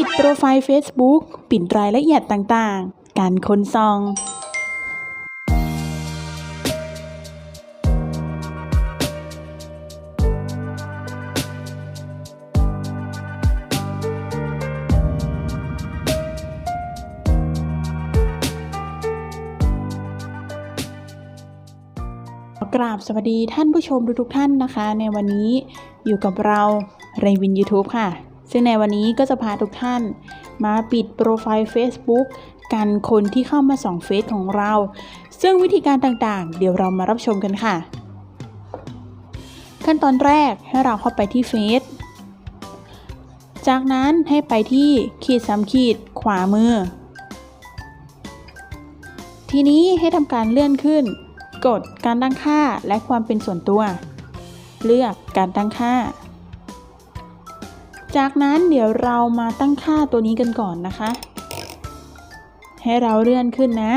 ปิดโปรไฟล์ Facebook ปิดรายละเอียดต่างๆ การค้นซอง กราบสวัสดีท่านผู้ชมทุกๆท่านนะคะ ในวันนี้อยู่กับเราเรวิน YouTube ค่ะ ซึ่งในวันนี้ก็จะพาทุกท่าน มาปิดโปรไฟล์ Facebook กันคนที่เข้ามาส่องเฟซของเรา ซึ่งวิธีการต่างๆ เดี๋ยวเรามารับชมกันค่ะ ขั้นตอนแรกให้เราเข้าไปที่เฟซจากนั้นให้ไปที่ขีดสามขีดขวามือ ทีนี้ให้ทำการเลื่อนขึ้น กดการตั้งค่าและความเป็นส่วนตัว เลือกการตั้งค่า จากนั้นเดี๋ยวเรามาตั้งค่าตัวนี้กันก่อนนะคะ ให้เราเลื่อนขึ้นนะ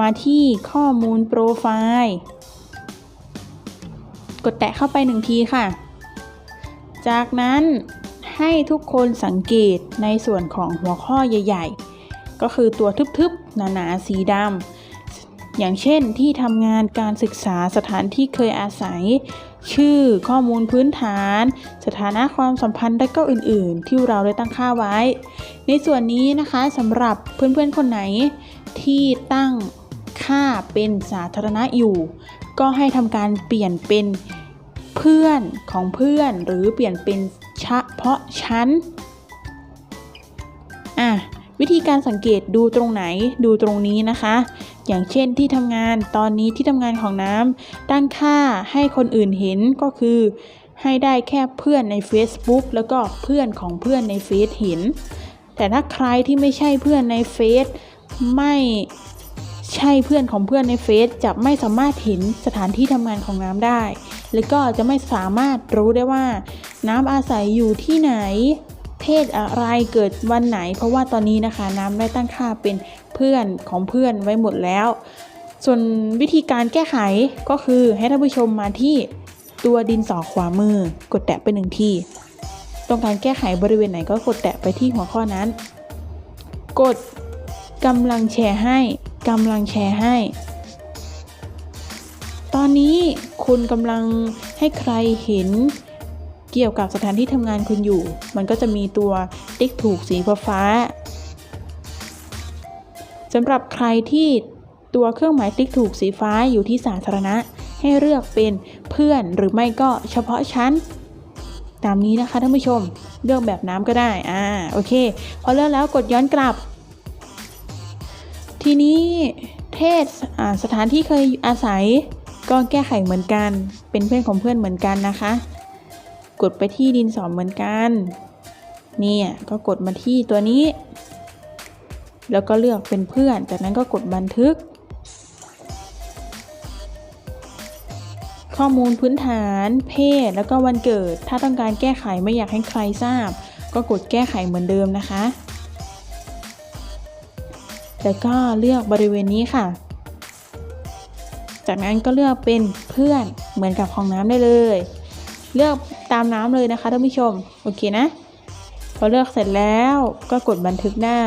มาที่ข้อมูลโปรไฟล์กดแตะเข้าไปหนึ่งทีค่ะ จากนั้นให้ทุกคนสังเกตในส่วนของหัวข้อใหญ่ ๆ ก็คือตัวทึบๆ หนาๆ สีดำอย่างเช่นที่ทำงานการศึกษาสถานที่เคยอาศัย ชื่อ ข้อมูลพื้นฐาน สถานะความสัมพันธ์และก็อื่น ๆ ที่เราได้ตั้งค่าไว้ ในส่วนนี้นะคะสำหรับเพื่อนๆคนไหนที่ตั้งค่าเป็นสาธารณะอยู่ ก็ให้ทำการเปลี่ยนเป็นเพื่อนของเพื่อนหรือเปลี่ยนเป็นเฉพาะชั้นอะวิธีการสังเกตดูตรงไหนดูตรงนี้นะคะ อย่างเช่นที่ทำงานตอนนี้ที่ทำงานของน้ำตั้งค่าให้คนอื่นเห็นก็คือ ให้ได้แค่เพื่อนใน Facebook แล้วก็เพื่อนของเพื่อนในเฟซเห็น แต่ถ้าใครที่ไม่ใช่เพื่อนในเฟซไม่ใช่เพื่อนของเพื่อนในเฟซจะไม่สามารถเห็นสถานที่ทำงานของน้ำได้ แล้วก็จะไม่สามารถรู้ได้ว่า น้ำอาศัยอยู่ที่ไหน ศอะไรเกิดวันไหน เพราะว่าตอนนี้นะคะน้ำได้ตั้งค่าเป็นเพื่อนของเพื่อนไว้หมดแล้ว ส่วนวิธีการแก้ไขก็คือให้ท่านผู้ชมมาที่ตัวดินสอขวามือกดแตะไปหนึ่งทีต้องการแก้ไขบริเวณไหนก็กดแตะไปที่หัวข้อนั้น กดกำลังแชร์ให้กำลังแชร์ให้ ตอนนี้คุณกำลังให้ใครเห็น กี่ยวกับสถานที่ทำงานคุณอยู่ มันก็จะมีตัวติ๊กถูกสีฟ้าสำหรับใครที่ตัวเครื่องหมายติ๊กถูกสีฟ้าอยู่ที่สาธารณะ ให้เลือกเป็นเพื่อนหรือไม่ก็เฉพาะชั้น ตามนี้นะคะท่านผู้ชมเลือกแบบน้ำก็ได้อ่าโอเค พอเลือกแล้วกดย้อนกลับ ทีนี้เทศสถานที่เคยอาศัยก็แก้ไขเหมือนกัน เป็นเพื่อนของเพื่อนเหมือนกันนะคะ กดไปที่ดินสอเหมือนกัน เนี่ย ก็กดมาที่ตัวนี้ แล้วก็เลือกเป็นเพื่อน จากนั้นก็กดบันทึก ข้อมูลพื้นฐาน เพศ แล้วก็วันเกิด ถ้าต้องการแก้ไขไม่อยากให้ใครทราบ ก็กดแก้ไขเหมือนเดิมนะคะ แล้วก็เลือกบริเวณนี้ค่ะ จากนั้นก็เลือกเป็นเพื่อนเหมือนกับของน้ำได้เลย เลือกตามน้ำเลยนะคะท่านผู้ชมโอเคนะ พอเลือกเสร็จแล้วก็กดบันทึกได้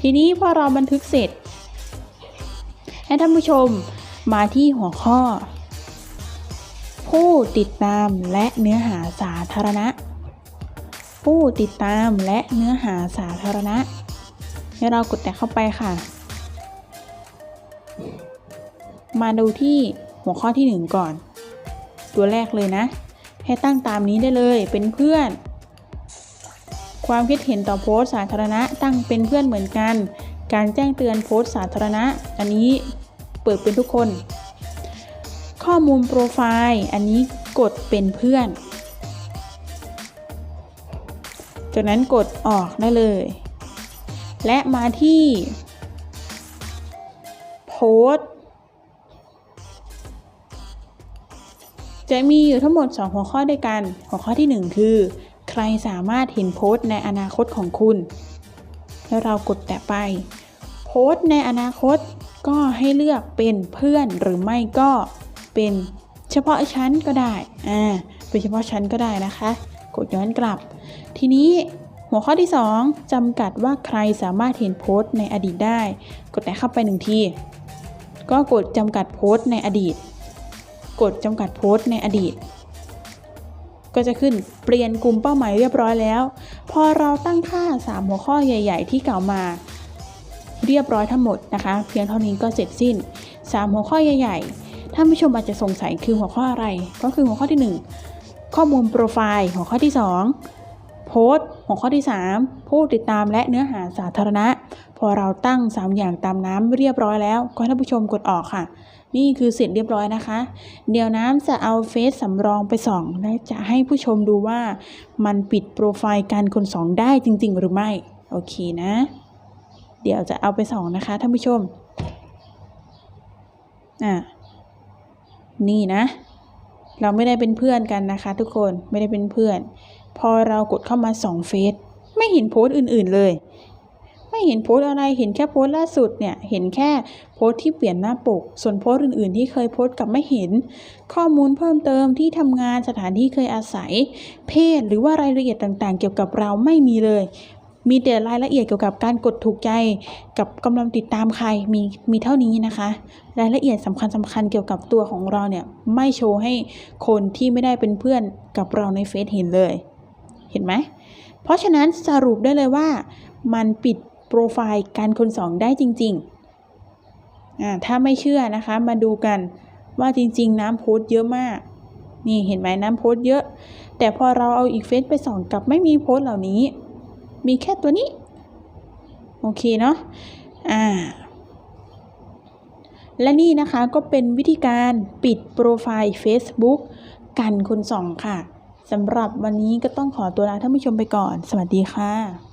ทีนี้พอเราบันทึกเสร็จ ให้ท่านผู้ชมมาที่หัวข้อ ผู้ติดตามและเนื้อหาสาธารณะ ผู้ติดตามและเนื้อหาสาธารณะให้เรากดแตะเข้าไปค่ะ มาดูที่หัวข้อที่ 1 ก่อน ตัวแรกเลยนะ ให้ตั้งตามนี้ได้เลย เป็นเพื่อน ความคิดเห็นต่อโพสต์สาธารณะ ตั้งเป็นเพื่อนเหมือนกัน การแจ้งเตือนโพสต์สาธารณะ อันนี้เปิดเป็นทุกคน ข้อมูลโปรไฟล์อันนี้กดเป็นเพื่อน จากนั้นกดออกได้เลย และมาที่โพสต์ จะมีอยู่ทั้งหมด 2 หัวข้อด้วยกัน หัวข้อที่ 1 คือ ใครสามารถเห็นโพสต์ในอนาคตของคุณ แล้วเรากดแตะไป โพสต์ในอนาคตก็ให้เลือกเป็นเพื่อนหรือไม่ก็เป็นเฉพาะชั้นก็ได้ อ่า เป็นเฉพาะชั้นก็ได้นะคะ กดย้อนกลับ ทีนี้หัวข้อที่ 2จำกัดว่าใครสามารถเห็นโพสต์ในอดีตได้ กดแตะเข้าไปหนึ่งที ก็กดจำกัดโพสต์ในอดีต กดจำกัดโพสต์ในอดีต ก็จะขึ้นเปลี่ยนกลุ่มเป้าหมายเรียบร้อยแล้ว พอเราตั้งค่า 3 หัวข้อใหญ่ ๆ ที่กล่าวมา เรียบร้อยทั้งหมดนะคะ เพียงเท่านี้ก็เสร็จสิ้น 3 หัวข้อใหญ่ ๆ ท่านผู้ชมอาจจะสงสัยคือหัวข้ออะไร ก็คือหัวข้อที่ 1 ข้อมูลโปรไฟล์ หัวข้อที่ 2 โพสต์หัวข้อที่ 3 ผู้ติดตามและเนื้อหาสาธารณะ พอเราตั้ง 3 อย่างตามน้ำเรียบร้อยแล้วก็ให้ท่านผู้ชมกดออกค่ะ นี่คือเสร็จเรียบร้อยนะคะ เดี๋ยวน้ำจะเอาเฟซสำรองไปส่องและจะให้ผู้ชมดูว่ามันปิดโปรไฟล์การคนสองได้จริง ๆ หรือไม่ โอเคนะ เดี๋ยวจะเอาไปส่องนะคะท่านผู้ชมอะนี่นะ เราไม่ได้เป็นเพื่อนกันนะคะ ทุกคนไม่ได้เป็นเพื่อน พอเรากดเข้ามาสองเฟซไม่เห็นโพสต์อื่นๆเลย ไม่เห็นโพสต์อะไรเห็นแค่โพสต์ล่าสุดเนี่ยเห็นแค่โพสต์ที่เปลี่ยนหน้าปก ส่วนโพสต์อื่นๆ ที่เคยโพสต์กับไม่เห็น ข้อมูลเพิ่มเติมที่ทำงานสถานที่เคยอาศัย เพศหรือว่ารายละเอียดต่างๆ เกี่ยวกับเราไม่มีเลย มีแต่รายละเอียดเกี่ยวกับการกดถูกใจ กับกำลังติดตามใครมีมีเท่านี้นะคะ รายละเอียดสำคัญสำคัญเกี่ยวกับตัวของเราเนี่ยไม่โชว์ให้คนที่ไม่ได้เป็นเพื่อนกับเราในเฟซเห็นเลย เห็นไหม เพราะฉะนั้นสรุปได้เลยว่า มันปิดโปรไฟล์การคนสองได้จริงๆ ถ้าไม่เชื่อนะคะ มาดูกันว่าจริงๆ น้ำโพสเยอะมาก นี่เห็นไหมน้ำโพสเยอะ แต่พอเราเอาอีกเฟซไปส่องกลับไม่มีโพสเหล่านี้ มีแค่ตัวนี้ โอเคเนาะ อ่า และนี่นะคะก็เป็นวิธีการปิดโปรไฟล์ Facebook กันคนส่องค่ะ สำหรับวันนี้ก็ต้องขอตัวลาท่านผู้ชมไปก่อน สวัสดีค่ะ